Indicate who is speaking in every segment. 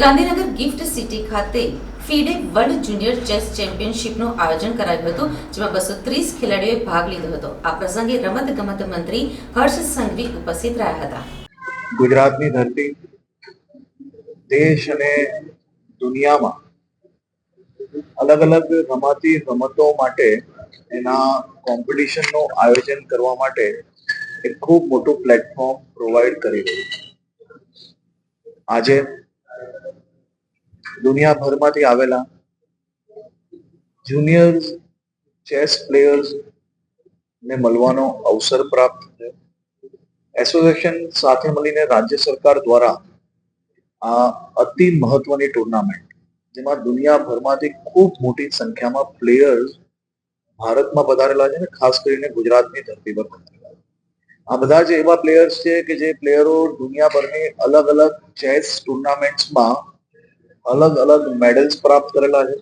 Speaker 1: Gandhinagar gift city ખાતે FIDE world junior chess ચેમ્પિયનશિપનું આયોજન કરાયું હતું, જેમાં બસો ત્રીસ ખેલાડીઓએ ભાગ લીધો હતો. આ પ્રસંગે રમત ગમત મંત્રી હર્ષ સંઘવી ઉપસ્થિત રહ્યા હતા.
Speaker 2: ગુજરાતની ધરતી દેશ અને દુનિયામાં અલગ અલગ રમાતી રમતો માટે એના કોમ્પિટિશનનું આયોજન કરવા માટે એક ખૂબ મોટું પ્લેટફોર્મ પ્રોવાઈડ કરી રહ્યું આજે દુનિયાભરમાંથી આવેલા જુનિયર ચેસ પ્લેયર્સ ને મળવાનો અવસર પ્રાપ્ત થયો એસોસિએશન સાથે મળીને રાજ્ય સરકાર દ્વારા આ અતિ મહત્વની ટુર્નામેન્ટ જેમાં દુનિયાભરમાંથી ખૂબ મોટી સંખ્યામાં પ્લેયર્સ ભારતમાં પધારેલા છે ને, ખાસ કરીને ગુજરાતની ધરતી પર પધારેલા છે. આ બધા જ એવા પ્લેયર્સ છે કે જે પ્લેયરો દુનિયાભરની અલગ અલગ ચેસ ટુર્નામેન્ટ્સમાં અલગ અલગ મેડલ્સ પ્રાપ્ત કરેલા છે.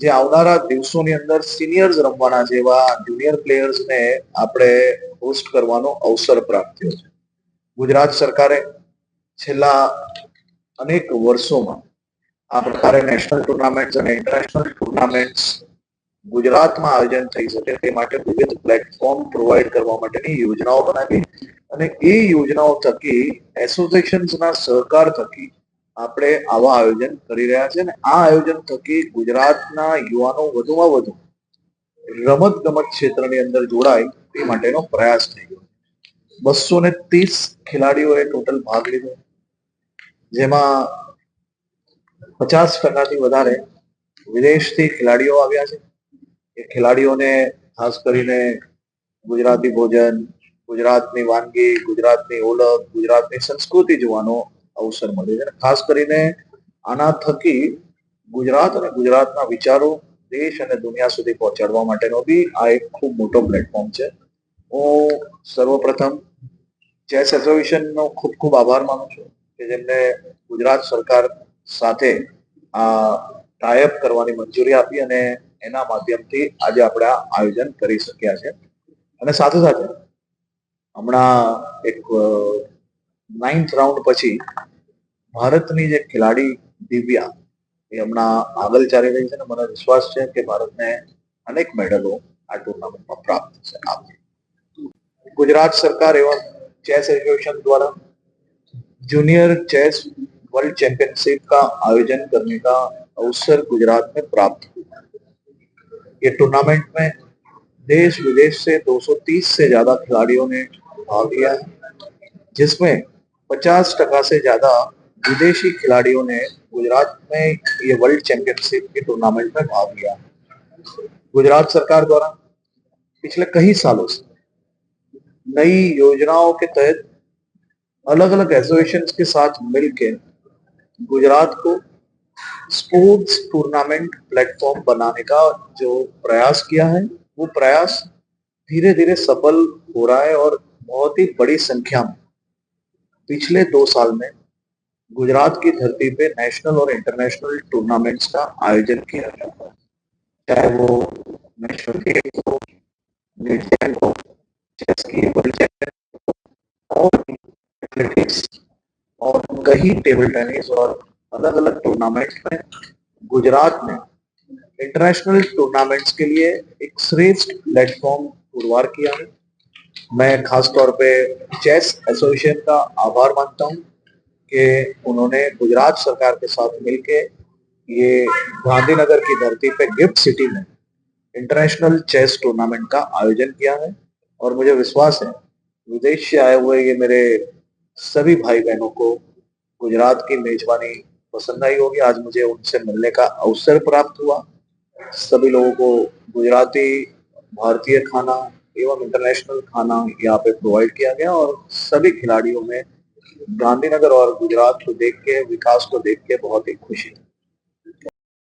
Speaker 2: જે આવનારા દિવસોની અંદર સિનિયર્સ રમવાના જેવા જુનિયર પ્લેયર્સને આપણે હોસ્ટ કરવાનો અવસર પ્રાપ્ત થયો છે. ગુજરાત સરકારે છેલ્લા અનેક વર્ષોમાં આ પ્રકારે નેશનલ ટુર્નામેન્ટ્સ અને ઇન્ટરનેશનલ ટુર્નામેન્ટ્સ ગુજરાતમાં આયોજન થઈ શકે તે માટે વિવિધ પ્લેટફોર્મ પ્રોવાઈડ કરવા માટેની યોજનાઓ બનાવી અને એ યોજનાઓ થકી એસોસિએશન્સના સહકાર થકી આપણે આવા આયોજન કરી રહ્યા છે અને આ આયોજન થકી ગુજરાતના યુવાનો વધુમાં વધુ રમત ગમત ક્ષેત્રની અંદર જોડાય તે માટેનો પ્રયાસ થઈ ગયો બસો ને ત્રીસ ખેલાડીઓએ ટોટલ ભાગ લીધો. જેમાં પચાસ ટકાથી વધારે વિદેશથી ખેલાડીઓ આવ્યા છે. એ ખેલાડીઓને ખાસ કરીને ગુજરાતી ભોજન, ગુજરાતની વાનગી, ગુજરાતની ઓળખ, ગુજરાતની સંસ્કૃતિ જોવાનો અવસર મળ્યો છે. ખાસ કરીને આના થકી ગુજરાત અને ગુજરાતના વિચારો દેશ અને દુનિયા સુધી પહોંચાડવા માટેનો બી આ એક ખૂબ મોટો પ્લેટફોર્મ છે. હું સર્વપ્રથમ ચેસ એસોસિએશનનો ખૂબ ખૂબ આભાર માનું છું કે જેમને ગુજરાત સરકાર સાથે આ ટાઈઅપ કરવાની મંજૂરી આપી અને એના માધ્યમથી આજે આપણે આ આયોજન કરી શક્યા છે. અને સાથે સાથે હમણાં એક નાઇન્થ રાઉન્ડ પછી ભારતની જે ખેલાડી દિવ્યા એ હમણાં આગળ ચાલી રહી છે અને મને વિશ્વાસ છે કે ભારતને અનેક મેડલો આ ટુર્નામેન્ટમાં પ્રાપ્ત થશે આભાર गुजरात सरकार एवं चेस एसोसिएशन द्वारा जूनियर चेस वर्ल्ड चैंपियनशिप का आयोजन करने का अवसर गुजरात में प्राप्त हुआ ये टूर्नामेंट में देश विदेश से 230 से ज्यादा खिलाड़ियों ने भाग लिया है जिसमें 50 टका से ज्यादा विदेशी खिलाड़ियों ने गुजरात में ये वर्ल्ड चैंपियनशिप के टूर्नामेंट में भाग लिया। गुजरात सरकार द्वारा पिछले कई सालों से नई योजनाओं के तहत अलग अलग एसोसिएशन के साथ मिलकर गुजरात को स्पोर्ट्स टूर्नामेंट प्लेटफॉर्म बनाने का जो प्रयास किया है, वो प्रयास धीरे धीरे सफल हो रहा है और बहुत ही बड़ी संख्या में पिछले दो साल में गुजरात की धरती पे नेशनल और इंटरनेशनल टूर्नामेंट्स का आयोजन किया गया है। चाहे वो नेशनल गेम हो हो चेस की वर्ल्ड चैंपियन और एथलेटिक्स और कई टेबल टेनिस और अलग अलग टूर्नामेंट्स में गुजरात ने इंटरनेशनल टूर्नामेंट्स के लिए एक श्रेष्ठ प्लेटफॉर्म पुरवार किया है। मैं खास तौर पे चेस एसोसिएशन का आभार मानता हूँ। कि उन्होंने गुजरात सरकार के साथ मिलके ये गांधीनगर की धरती पे गिफ्ट सिटी में इंटरनेशनल चेस टूर्नामेंट का आयोजन किया है। और मुझे विश्वास है, विदेश से आए हुए ये मेरे सभी भाई बहनों को गुजरात की मेजबानी पसंद आई होगी। आज मुझे उनसे मिलने का अवसर प्राप्त हुआ। सभी लोगों को गुजराती, भारतीय खाना एवं इंटरनेशनल खाना यहाँ पे प्रोवाइड किया गया और सभी खिलाड़ियों में गांधीनगर और गुजरात को देख के विकास को देख के बहुत ही खुशी।